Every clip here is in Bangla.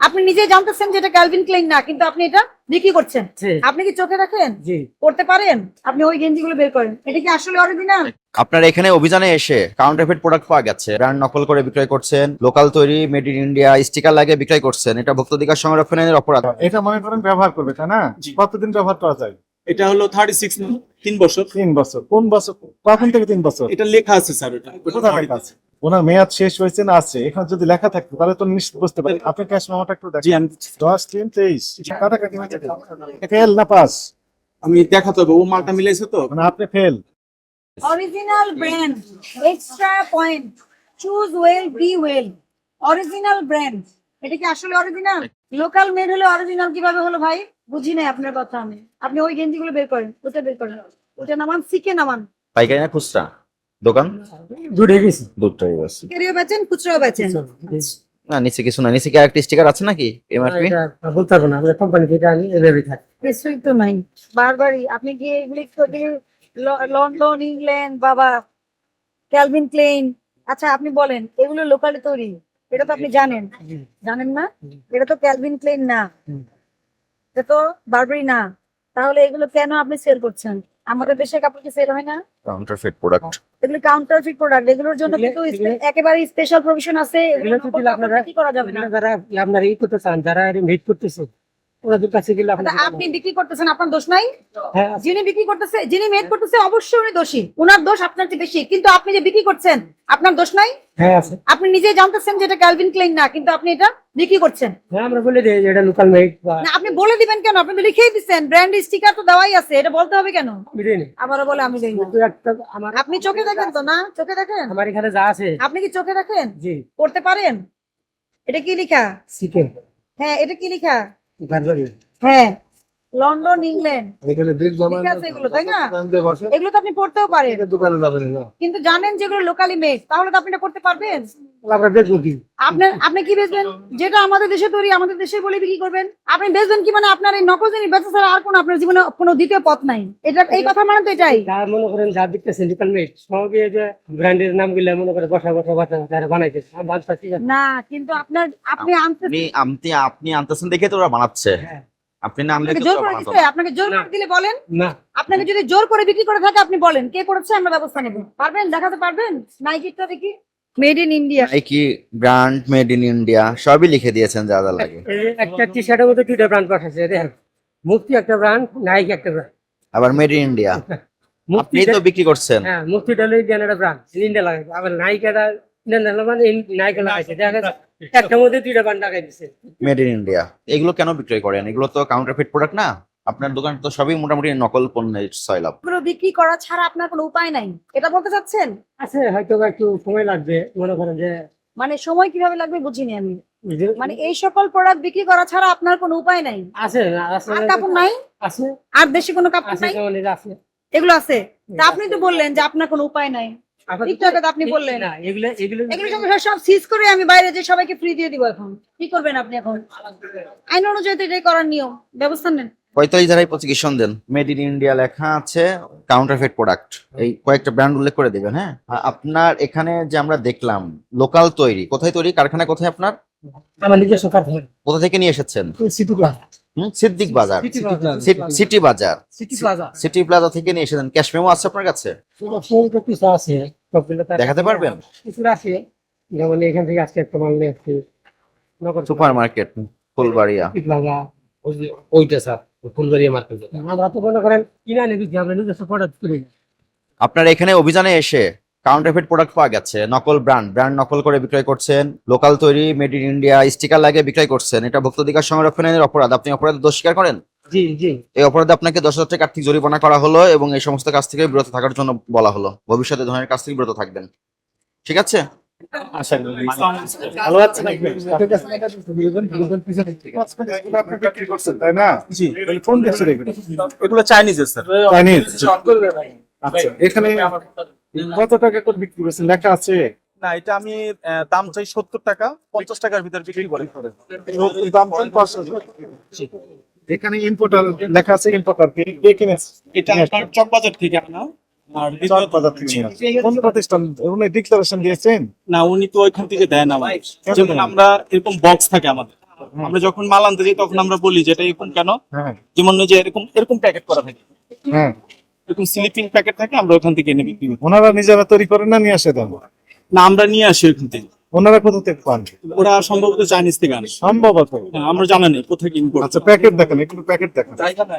আপনি নিজে জানতেছেন যে এটা ক্যালভিন ক্লেইন না কিন্তু আপনি এটা বিক্রি করছেন। আপনি কি চোখে রাখেন? জি। করতে পারেন? আপনি ওই গেঞ্জিগুলো বের করেন। এটা কি আসলে অরিজিনাল আপনার এখানে অভিযানে এসে কাউন্টারফেট প্রোডাক্ট পাওয়া গেছে। ব্র্যান্ড নকল করে বিক্রয় করছেন লোকাল তৈরি মেড ইন ইন্ডিয়া স্টিকার লাগিয়ে বিক্রয় করছেন। এটা ভোক্তাধিকার সংরক্ষণের অপরাধ। এটা মনে করেন ব্যবহার করবে তাই না? কতদিন ব্যবহার করা যায়? এটা হলো থার্টি সিক্স তিন বছর। তিন বছর। কোন বছর? কখন থেকে তিন বছর? এটা লেখা আছে স্যার এটা। কোথায় লেখা আছে? ওনার মেয়াদ শেষ হয়েছে না আছে। এখানে যদি লেখা থাকতো তাহলে তো নিশ্চিত বুঝতে পারি আপনি ক্যাশ মেমোটা একটু জি দেখেন আমি দশ তিন তেইশ। কাটাকাটি ফেল না পাস আমি দেখাতে হবে ও মালটা মিলাইছে তো। মানে আপনি fail original brand extra point choose well be well original brand এটা কি আসলে অরিজিনাল লোকাল মেড হলে অরিজিনাল কীভাবে হলো ভাই? বুঝি নাই আপনার কথা আমি। আপনি ওই গেঞ্জিগুলো বের করেন ওটা বের করেন। ওটা নামান শিখে নামান। পাইকারি না খুচরা? দোকান? দুটো গেছি। দুটাই বেচেন খুচরাও বেচেন। না নিচে কিছু না নিচে কি আরেকটা স্টিকার আছে নাকি? এমআরপি বলতে পারব না আমাদের কোম্পানি থেকে আমি এভাবে থাকি। কিছুই তো নাই। বারবারই আপনি গিয়ে এগুলি লন্ডন ইংল্যান্ড বাবা ক্যালভিন ক্লেইন আচ্ছা আপনি বলেন এগুলো লোকালে তৈরি? এটা তো আপনি জানেন। জানেন না? এটা তো ক্যালভিন ক্লেইন না। এটা তো বারবারি না। তাহলে এগুলো কেন আপনি সেল করছেন? আমাদের দেশে কাপড় কি সেল হয় না? কাউন্টারফিট প্রোডাক্ট এগুলো কাউন্টারফিট প্রোডাক্ট এগুলোর জন্য কিন্তু একেবারে স্পেশাল প্রভিশন আছে। এগুলো আপনারা- কি করা যাবে না? যারা আপনারা ই করতে চান যারা মিট করতেছে ওনাদের কাছে গেলে আচ্ছা, আপনি বিক্রি করতেছেন আপনার দোষ নাই? হ্যাঁ যিনি বিক্রি করতেছে যিনি মেড করতেছে অবশ্যই উনি দোষী। উনার দোষ আপনার চেয়ে বেশি। কিন্তু আপনি যে বিক্রি করছেন আপনার দোষ নাই? হ্যাঁ আছে। আপনি নিজে জানতেছেন যে এটা ক্যালভিন ক্লেইন না কিন্তু আপনি এটা বিক্রি করছেন। হ্যাঁ আমরা বলে দিই এটা লোকাল মেড না আপনি বলে দিবেন কেন? আপনি তো লিখেই দিচ্ছেন ব্র্যান্ড স্টিকার তো দেওয়াই আছে এটা বলতে হবে কেন? আবারও বলে আমি দেই না একটা আমার আপনি চোখে দেখেন তো না? চোখে দেখেন? আমার এখানে যা আছে। আপনি কি চোখে দেখেন? জি। করতে পারেন? এটা কি লেখা? চিকেন হ্যাঁ এটা কি লেখা? গাজরি হ্যাঁ লন্ডন ইংল্যান্ড। এখানে এগুলো, তাই না? এগুলো তো আপনি পড়তেও পারেন। দোকানে যাবেন না। কিন্তু জানেন যেগুলো লোকালি মেড তাহলে তো আপনি এটা করতে পারবেন। কি? আপনি কি বেচবেন? যেটা আমাদের দেশে তৈরি আমাদের দেশে বলে বিক্রি করবেন। আপনি বেচবেন কি মানে আপনার এই নকল জিনিস বেচা ছাড়া আর কোনো আপনার জীবনে কোনো দ্বিতীয় পথ নাই। এটা এই কথা মানে তো এটাই। যা মনে করেন যা দেখতেছেন লোকাল মেড সবই এই যে ব্র্যান্ডের নামগুলা মনে করে বসা বসা বসা না কিন্তু আপনার আপনি আনতে আপনি আনতেছেন দেখে তো ওরা বানাচ্ছে। হ্যাঁ। আপনি না আনলে জোর করে বানাতো আপনাকে জোর করে দিলে বলেন। না। আপনাকে যদি জোর করে বিক্রি করে থাকে আপনি বলেন। কে করেছে? আমরা ব্যবস্থা নেব। পারবেন? দেখাতে পারবেন? নাইকিটা দেখি মেড ইন ইন্ডিয়া এই কি ব্র্যান্ড মেড ইন ইন্ডিয়া সবই লিখে দিয়েছেন যা যা লাগে। একটা টি শার্টের মধ্যে দুইটা ব্র্যান্ড পাঠাচ্ছে দেখেন। মুক্তি একটা ব্র্যান্ড নাইক একটা ব্র্যান্ড আবার মেড ইন ইন্ডিয়া আপনি তো বিক্রি করছেন। হ্যাঁ মুক্তি ডালে ইন্ডিয়ান একটা ব্র্যান্ড ইন্ডিয়া লাগাইছে। আবার নাইকাটা ইন্ডিয়ান মানে নাইকা লাগাইছে। দেখা মধ্যে দুইটা ব্র্যান্ড লাগাই দিছে। মেড ইন ইন্ডিয়া এগুলো কেন বিক্রয় করেন? এগুলো তো কাউন্টারফিট প্রোডাক্ট না? আপনার দোকান তো সবই মোটামুটি নকল পণ্যের সয়লাভ এগুলো বিক্রি করা ছাড়া আপনার কোনো উপায় নাই। এটা বলতে চাচ্ছেন? আছে হয়তো একটু সময় লাগবে মনে করেন যে মানে সময় কীভাবে লাগবে বুঝিনি আমি। মানে এই সকল প্রোডাক্ট বিক্রি করা ছাড়া আপনার কোনো উপায় নাই। আছে আর কাপড় নাই? আছে। আর দেশে কোনো কাপড় আছে নাই? এগুলো আছে। তা আপনি তো বললেন যে আপনার কোনো উপায় নাই। একটু আগে আপনি বললেন। না এগুলো এগুলো এগুলো সব সব সিজ করে আমি বাইরে যে সবাইকে ফ্রি দিয়ে দিব এখন। কি করবেন আপনি এখন? আইন অনুযায়ী তো এটাই করার নিয়ম। ব্যবস্থা নেন। পঁয়তাল্লিশ ধারায় প্রসিকিউশন দেন। মেড ইন ইন্ডিয়া লেখা আছে কাউন্টারফিট প্রোডাক্ট এই কয়েকটা ব্র্যান্ড উল্লেখ করে দিবেন হ্যাঁ? আপনার এখানে যে আমরা দেখলাম লোকাল তৈরি। কোথায় তৈরি? কারখানা কোথায় আপনার? আমার নিজস্ব কারখানা। কোথা থেকে নিয়ে এসেছেন? সিদ্দিক বাজার। সিটি বাজার। সিটি প্লাজা থেকে নিয়ে এসেছেন। ক্যাশ মেমো আছে আপনার কাছে? দেখাতে পারবেন? যেমন এখান থেকে আজকে একটা মাল নিয়ে সুপার মার্কেট ফুলবাড়িয়া। ওইটা স্যার ফুলবাড়িয়া মার্কেট আমরা তো মনে করেন কিনে আনি আমরা নিজস্ব প্রোডাক্ট করি আপনার এখানে অভিযানে এসে কাউন্টারফিট প্রোডাক্ট পাওয়া গেছে নকল ব্র্যান্ড ব্র্যান্ড নকল করে বিক্রয় করছেন লোকাল তৈরি মেড ইন ইন্ডিয়া স্টিকার লাগিয়ে বিক্রয় করছেন এটা ভোক্তাধিকার সংরক্ষণের অপরাধ আপনি অপরাধের দোষ স্বীকার করেন? জি জি। এই অপরাধে আপনাকে দশ হাজার টাকা আর্থিক জরিমানা করা হলো এবং এই সমস্ত কাজ থেকে বিরত থাকার জন্য বলা হলো। ভবিষ্যতে ধরনের কাজ থেকে বিরত থাকবেন। ঠিক আছে? ভালো আছে নাকি? আপনি বিক্রি করছেন তাই না জি। তাহলে কোন দেশের এগুলো এগুলো স্যার। চাইনিজ আচ্ছা এখানে কত টাকা করে বিক্রি করছেন? লেখা আছে। না এটা আমি দাম চাই সত্তর টাকা পঞ্চাশ টাকার ভিতরে বিক্রি করি। দাম কোন পাঁচশো এখানে ইম্পোর্টার লেখা আছে ইম্পোর্টার কে কে কিনেছে? এটা আপনার চকবাজার থেকে আনা। আর থেকে নিয়ে কোন প্রতিষ্ঠান? উনি ডিক্লারেশন দিয়েছেন? না উনি তো ওইখান থেকে যেমন আমরা এরকম বক্স থাকে আমাদের আমরা যখন মাল আনতে যাই তখন আমরা বলি যে এটা এরকম কেন? হ্যাঁ। যেমন যে এরকম এরকম প্যাকেট করা থাকে। হ্যাঁ। এরকম স্লিপিং প্যাকেট থাকে আমরা ওখান থেকে এনে বিক্রি করি। ওনারা নিজেরা তৈরি করেন না নিয়ে আসে দেন না আমরা নিয়ে আসি ওখান থেকে। ওনারা কোথা থেকে পান? ওরা সম্ভবত চাইনিজ থেকে আনে। সম্ভবত। হ্যাঁ, আমরা জানা নেই কোথায় কিনবো আচ্ছা প্যাকেট দেখেন এগুলো প্যাকেট দেখেন।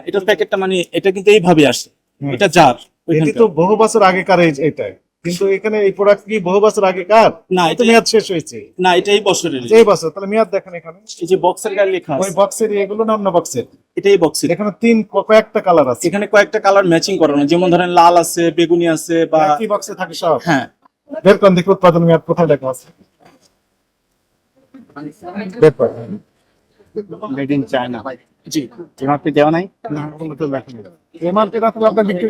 এটার প্যাকেটটা মানে এটা কিন্তু এইভাবে আসে। এটা যার এটি তো বহু বছর আগেকার এই এটা কিন্তু এখানে এই প্রোডাক্ট কি বহু বছর আগে আগেকার? না এটা মেয়াদ শেষ হয়েছে। না এটা এই বছরের এই বছর তাহলে মেয়াদ দেখেন এখানে। এই যে বক্সের গায়ে লেখা ওই বক্সের এগুলো না অন্য বক্সের এটা এই বক্সের এখানে তিন কয়েকটা কালার আছে। এখানে কয়েকটা কালার ম্যাচিং করানো। যেমন ধরেন লাল আছে বেগুনি আছে বা একই বক্সে থাকে সব? হ্যাঁ। বের করেন দেখি উৎপাদন মেয়াদ কোথায় লেখা আছে। বের করেন। মেড ইন চায়না জি। এমআরপি দেওয়া নাই? না, তো লেখা নেই। এমআরপি না আপনি বিক্রি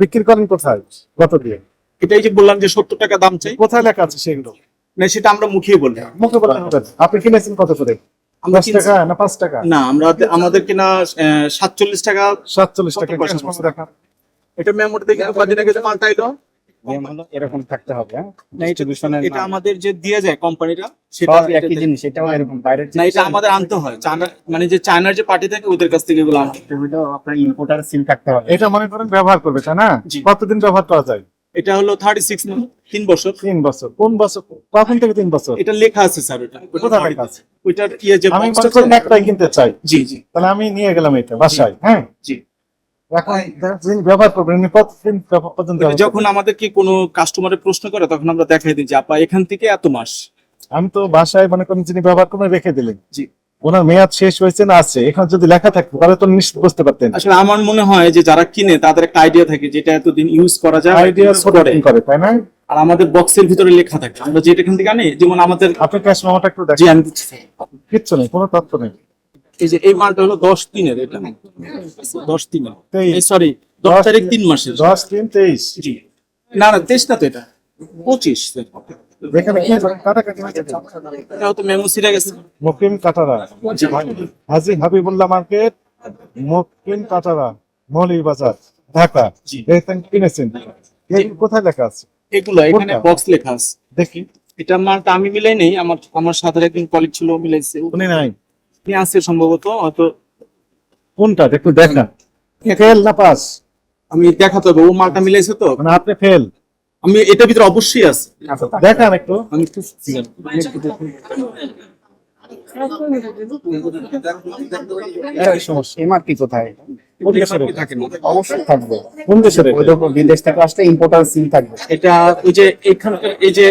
বিক্রি করেন কোথায়? কত দিয়ে? এটাই যে বললাম যে সত্তর টাকা দাম চাই। কোথায় লেখা আছে সেগুলো? না সেটা আমরা মুখিয়ে বললাম মুখে বলতে হবে। না। আপনি কিনেছেন কত করে? আমরা টাকা না পাঁচ টাকা? না আমরা আমাদের কিনা সাতচল্লিশ টাকা। সাতচল্লিশ টাকা সত্তর পয়সা cash মতো দেখা এটা মেমোরিতে কিন্তু কদিন আগে মালটা এলো এরকম থাকতে হবে হ্যাঁ? এটা। আমাদের যে দিয়ে যায় কোম্পানিটা সেটা একই জিনিস এটাও এরকম বাইরের না এটা আমাদের আনতে হয়। মানে যে চায়নার যে পার্টি থাকে ওদের কাছ থেকে এগুলো আপনার ইম্পোর্টার সিল থাকতে হবে। এটা মনে করেন ব্যবহার করবে তাই না। কতদিন ব্যবহার করা যায়? এটা হলো থার্টি সিক্স তিন বছর। তিন বছর। কোন বছর? কখন থেকে তিন বছর। এটা লেখা আছে স্যার ওটা কোথায় লেখা আছে? ওইটার ইয়ে যে আমি মনে একটাই কিনতে চাই। জি জি। তাহলে আমি নিয়ে গেলাম এটা বাসায় হ্যাঁ? জি। যখন আমাদেরকে কোনো কাস্টমারের প্রশ্ন করে তখন আমরা দেখাই দিই যে আপা এখান থেকে এত মাস? আমি তো বাসায় মনে করেন যিনি ব্যবহার করে রেখে দিলেন। জি। ওনার মেয়াদ শেষ হয়েছে না আছে এখানে যদি লেখা থাকতো তাহলে তো নিশ্চিত বুঝতে পারতেন। আসলে আমার মনে হয় যে যারা কিনে তাদের একটা আইডিয়া থাকে যেটা এতদিন ইউজ করা যায় আইডিয়া করে। তাই না? আর আমাদের বক্সের ভিতরে লেখা থাকে। আমরা যেটা এখান থেকে আনি যেমন আমাদের আপনি ক্যাশ মামাটা একটু জি আমি। কিচ্ছু নেই কোনো তথ্য নেই। এই যে এই মালটা হলো দশ দিনের এটা দশ তেইশ। সরি দশ তারিখ তিন- মাসের। দশ তিন তেইশ। জি। না না তেইশ না তো এটা। পঁচিশ। যেখানে কি কাটাকাটি হয়েছে? এটা হয়তো মেমো সিরা গেছে। মকিম কাটারা। হাজি হাবিবুল্লাহ মার্কেট মকিম কাটারা মৌলিক বাজার ঢাকা। এখানে কিনেছেন? কোথায় লেখা আছে? এগুলো এখানে বক্স লেখা আছে। দেখি। এটা মালটা আমি মিলাই নেই আমার আমার সাথে একজন কলিগ ছিল ও মিলাইছে। উনি নাই। উনি আছে সম্ভবত হয়তো কোনটা? একটু দেখা। ফেল না পাস। আমি দেখাতে হবে ও মালটা মিলাইছে তো। মানে আপনি ফেল। আমি এটার ভিতরে অবশ্যই আছে। দেখান একটু। আমি একটু এমআরপি কোথায়? এটা? থাকে। অবশ্যই থাকবে। কোন দেশের এটা? ওই বিদেশ থেকে আসলে ইম্পোর্টার সিল থাকবে। এটা ওই যে এখানকার এই যে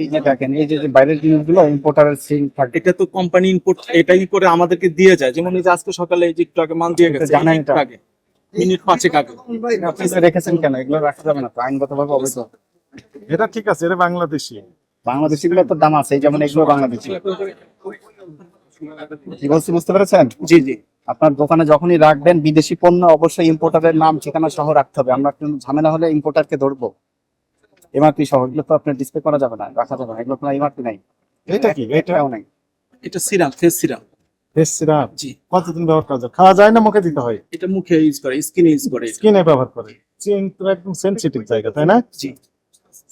এই যে দেখেন এই যে যে বাইরের জিনিসগুলো ইম্পোর্টারের থাকবে। এটা তো কোম্পানি ইম্পোর্ট এটাই করে আমাদেরকে দিয়ে যায়। যেমন এই যে আজকে সকালে এই যে একটু আগে মাল দিয়ে গেছে এটা? আগে মিনিট পাঁচেক আগে। আপনি রেখেছেন কেন? এগুলো রাখা যাবে না তো আইনগতভাবে অবৈধ। এটা ঠিক আছে এটা বাংলাদেশি। বাংলাদেশি গুলো তো দাম আছে যেমন এগুলো বাংলাদেশি। কি বলছি বুঝতে পেরেছেন? জি জি। আপনার দোকানে যখনই রাখবেন বিদেশি পণ্য অবশ্যই ইম্পোর্টারের নাম ঠিকানা সহ রাখতে হবে। আমরা কিন্তু ঝামেলা হলে ইম্পোর্টারকে ধরবো। এমআরপি সহ এগুলো তো আপনার ডিসপ্লে করা যাবে না রাখা যাবে না। এগুলো কোনো এমআরপি নাই। এটা কি? এটা এটাও নাই। এটা serum face serum. Face syrup জি। কতদিন ব্যবহার করা যায়? খাওয়া যায় না মুখে দিতে হয়? এটা মুখে ইউজ করে স্কিনে ইউজ করে স্কিনে ব্যবহার করে। স্কিন তো একদম সেনসিটিভ জায়গা তাই না? জি।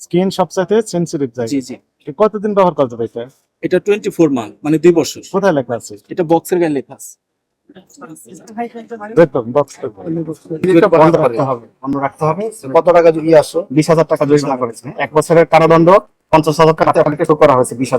স্কিন সবচাইতে সেনসিটিভ জায়গা। জি জি। কতদিন ব্যবহার করা যাবে এটা? এটা টোয়েন্টি ফোর মান্থ মানে দুই বছর। কোথায় লেখা আছে? এটা বক্সের গায়ে লেখা আছে। কত টাকা যদি আসো? বিশ হাজার টাকা জরিমানা করেছে। এক বছরের কারাদণ্ড পঞ্চাশ হাজার টাকা। আপনাকে করা হয়েছে বিশ হাজার